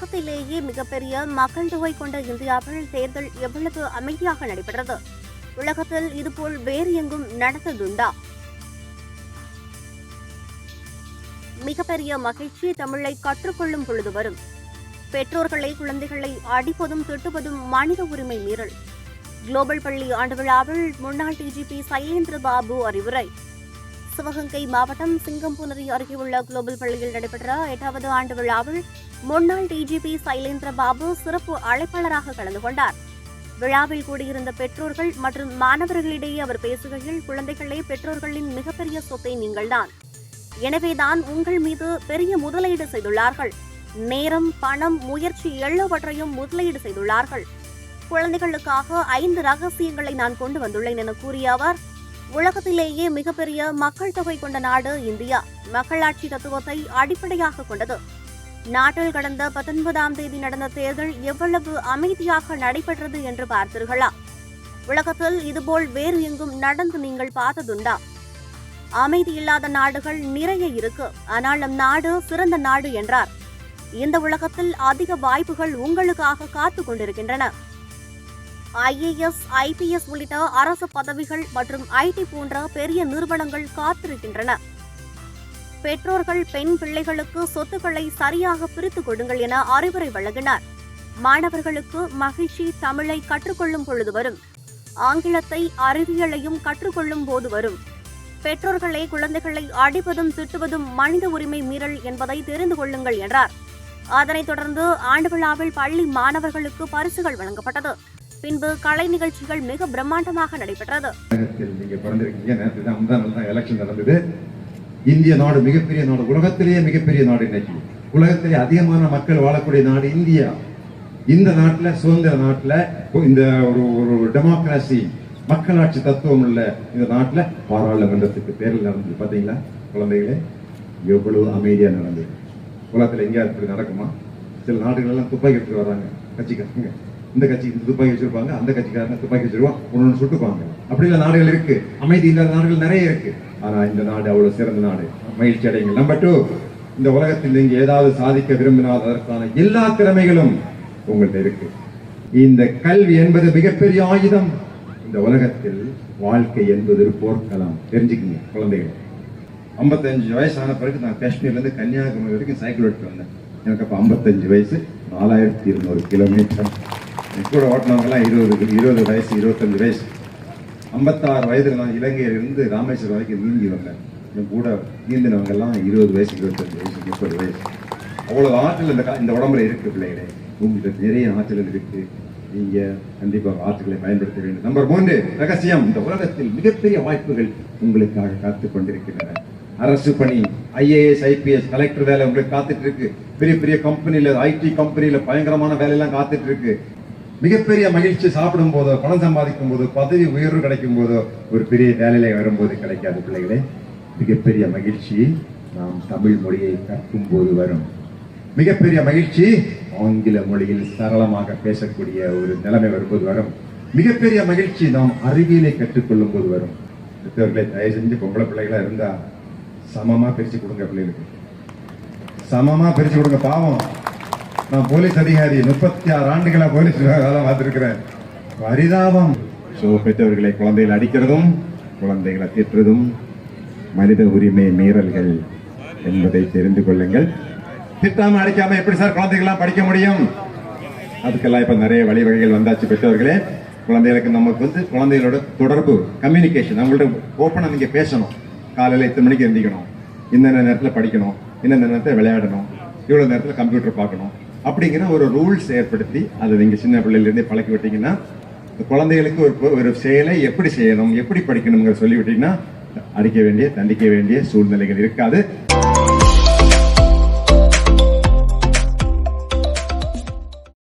உலகத்திலேயே மிகப்பெரிய மக்கள் தொகை கொண்ட இந்தியாவில் தேர்தல் எவ்வளவு அமைதியாக நடைபெற்றது? உலகத்தில் இதுபோல் வேறு எங்கும் நடந்ததுண்டா? மிகப்பெரிய மகிழ்ச்சி தமிழை கற்றுக்கொள்ளும் பொழுது வரும். பெற்றோர்களை குழந்தைகளை அடிப்பதும் திட்டுவதும் மனித உரிமை மீறல். குளோபல் பள்ளி ஆண்டு விழாவில் முன்னாள் டிஜிபி சைலேந்திர பாபு அறிவுரை. சிவகங்கை மாவட்டம் சிங்கம்புனரி அருகே உள்ள குளோபல் பள்ளியில் நடைபெற்ற எட்டாவது ஆண்டு விழாவில் முன்னாள் டிஜிபி சைலேந்திர பாபு சிறப்பு அழைப்பாளராக கலந்து கொண்டார். விழாவில் கூடியிருந்த பெற்றோர்கள் மற்றும் மாணவர்களிடையே அவர் பேசுகையில் குழந்தைகளே பெற்றோர்களின் மிகப்பெரிய சொத்தை நீங்கள்தான். எனவேதான் உங்கள் மீது பெரிய முதலீடு செய்துள்ளார்கள். நேரம் பணம் முயற்சி எல்லாவற்றையும் முதலீடு செய்துள்ளார்கள். குழந்தைகளுக்காக ஐந்து ரகசியங்களை நான் கொண்டு வந்துள்ளேன் என கூறிய அவர் உலகத்திலேயே மிகப்பெரிய மக்கள் தொகை கொண்ட நாடு இந்தியா. மக்களாட்சி தத்துவத்தை அடிப்படையாக கொண்டது. நாட்டில் கடந்த பத்தொன்பதாம் தேதி நடந்த தேர்தல் எவ்வளவு அமைதியாக நடைபெற்றது என்று பார்த்தீர்களா உலகத்தில் இதுபோல் வேறு எங்கும் நடந்து நீங்கள் பார்த்ததுண்டா? அமைதி இல்லாத நாடுகள் நிறைய இருக்கு. ஆனால் நம் நாடு சிறந்த நாடு என்றார். இந்த உலகத்தில் அதிக வாய்ப்புகள் உங்களுக்காக காத்து கொண்டிருக்கின்றன. ஐஏஎஸ் ஐபிஎஸ் உள்ளிட்ட அரசு பதவிகள் மற்றும் ஐடி போன்ற பெரிய நிறுவனங்கள் காத்திருக்கின்றன. பெற்றோர்கள் பெண் பிள்ளைகளுக்கு சொத்துக்களை சரியாக பிரித்துக் கொடுங்கள் என அறிவுரை வழங்கினார். மாணவர்களுக்கு மகிழ்ச்சி தமிழை கற்றுக்கொள்ளும் பொழுது வரும். ஆங்கிலத்தை அறிவியலையும் கற்றுக்கொள்ளும் போது வரும். பெற்றோர்களை குழந்தைகளை அடிப்பதும் திட்டுவதும் மனித உரிமை மீறல் என்பதை தெரிந்து கொள்ளுங்கள் என்றார். அதனைத் தொடர்ந்து ஆண்டு விழாவில் பள்ளி மாணவர்களுக்கு பரிசுகள் வழங்கப்பட்டது. பின்பு கலை நிகழ்ச்சிகள் மிக பிரம்மாண்டமாக நடைபெற்றது. இந்திய நாடு மிகப்பெரிய நாடு உலகத்திலேயே மிகப்பெரிய நாடு இன்னைக்கு. உலகத்திலே அதிகமான மக்கள் வாழக்கூடிய நாடு இந்தியா. இந்த நாட்டில் சுதந்திர நாட்டில் இந்த ஒரு ஒரு டெமோக்ராசி மக்களாட்சி தத்துவம் உள்ள இந்த நாட்டில் பாராளுமன்றத்துக்கு தேர்தல் நடந்தது. பார்த்தீங்களா குழந்தைகளே எவ்வளவு அமைதியாக நடந்தது. உலகத்தில் எங்கேயாவது இப்படி நடக்குமா? சில நாடுகள் எல்லாம் துப்பாக்கி எடுத்துட்டு வர்றாங்க கட்சிக்காரங்க. இந்த கட்சி இந்த துப்பாக்கி வச்சிருப்பாங்க அந்த கட்சிக்காரங்க துப்பாக்கி வச்சிருவான் ஒன்று ஒன்று சுட்டுப்பாங்க அப்படி இல்லை நாடுகள் இருக்கு. அமைதி இல்லாத நாடுகள் நிறைய இருக்கு. ஆனால் இந்த நாடு அவ்வளோ சிறந்த நாடு. மகிழ்ச்சி அடையுங்கள். நம்பர் டூ இந்த உலகத்தில் நீங்கள் ஏதாவது சாதிக்க விரும்பினால் அதற்கான எல்லா திறமைகளும் உங்கள்கிட்ட இருக்கு. இந்த கல்வி என்பது மிகப்பெரிய ஆயுதம். இந்த உலகத்தில் வாழ்க்கை என்பது ஒரு போர்க்கலாம் தெரிஞ்சுக்கங்க குழந்தைகள். ஐம்பத்தஞ்சு வயசான பிறகு நான் காஷ்மீர்லேருந்து கன்னியாகுமரி வரைக்கும் சைக்கிள் எடுத்து வந்தேன். எனக்கு அப்போ ஐம்பத்தஞ்சு வயசு நாலாயிரத்தி இருநூறு கிலோமீட்டர் கூட ஓட்டினவங்கலாம் இருபது இருபது வயசு இருபத்தஞ்சு வயசு. ஐம்பத்தாறு வயதுல நான் இருந்து ராமேஸ்வரம் வரைக்கும் நீந்திவங்க என் கூட நீந்தினவங்க எல்லாம் இருபது வயசு இருபத்தஞ்சு வயசு முப்பது வயசு. அவ்வளவு ஆற்றல் இந்த இந்த உடம்புல இருக்கு பிள்ளைகளே. உங்களுக்கு நிறைய ஆற்றல் இருக்கு. நீங்க கண்டிப்பாக ஆற்றலை பயன்படுத்த வேண்டும். நம்பர் மூன்று ரகசியம். இந்த உலகத்தில் மிகப்பெரிய வாய்ப்புகள் உங்களுக்காக காத்து கொண்டிருக்கின்றன. அரசு பணி ஐஏஎஸ் ஐபிஎஸ் கலெக்டர் வேலை உங்களுக்கு காத்துட்டு இருக்கு. பெரிய பெரிய கம்பெனியில் ஐடி கம்பெனியில் பயங்கரமான வேலையெல்லாம் காத்துட்டு இருக்கு. மிகப்பெரிய மகிழ்ச்சி சாப்பிடும் போதோ பணம் சம்பாதிக்கும் போதோ பதவி உயர்வு கிடைக்கும் போதோ ஒரு பெரிய வேலையில வரும்போது கிடைக்காது பிள்ளைகளே. மிகப்பெரிய மகிழ்ச்சி நாம் தமிழ் மொழியை கற்கும் போது வரும். மிகப்பெரிய மகிழ்ச்சி ஆங்கில மொழியில் சரளமாக பேசக்கூடிய ஒரு நிலைமை வரும்போது வரும். மிகப்பெரிய மகிழ்ச்சி நாம் அறிவியலை கற்றுக்கொள்ளும் போது வரும். பெற்றோர்களே தயவு செஞ்சு பொம்பளை பிள்ளைகளா இருந்தா சமமா பிரிச்சு கொடுங்க பிள்ளைகளுக்கு. சமமா பிரிச்சு கொடுங்க பாவம். நான் போலீஸ் அதிகாரி முப்பத்தி ஆறு ஆண்டுகளா போலீஸ் வேலை பார்த்திருக்கிறேன். பரிதாபம். ஸோ பெற்றவர்களை குழந்தைகளை அடிக்கிறதும் குழந்தைகளை திட்டுறதும் மனித உரிமை மீறல்கள் என்பதை தெரிந்து கொள்ளுங்கள். திட்டாம அடிக்காம எப்படி சார் குழந்தைகள்லாம் படிக்க முடியும்? அதுக்கெல்லாம் இப்ப நிறைய வழிவகைகள் வந்தாச்சு பெற்றவர்களே குழந்தைகளுக்கு நமக்கு வந்து குழந்தைகளோட தொடர்பு கம்யூனிகேஷன் அவங்கள்ட்ட ஓப்பனாக நீங்கள் பேசணும். காலையில் எத்தனை மணிக்கு எந்திக்கணும் இந்தந்த நேரத்தில் படிக்கணும் இந்தந்த நேரத்தில் விளையாடணும் இவ்வளோ நேரத்தில் கம்ப்யூட்டர் பார்க்கணும். அப்படிங்கிற ஒரு ரூல்ஸ் ஏற்படுத்தி அதை நீங்க சின்ன பிள்ளையிலேருந்தே பழக்கி விட்டீங்கன்னா குழந்தைகளுக்கு ஒரு ஒரு செயலை எப்படி செய்யணும் எப்படி படிக்கணுங்கிற சொல்லி விட்டீங்கன்னா அடிக்க வேண்டிய தண்டிக்க வேண்டிய சூழ்நிலைகள் இருக்காது.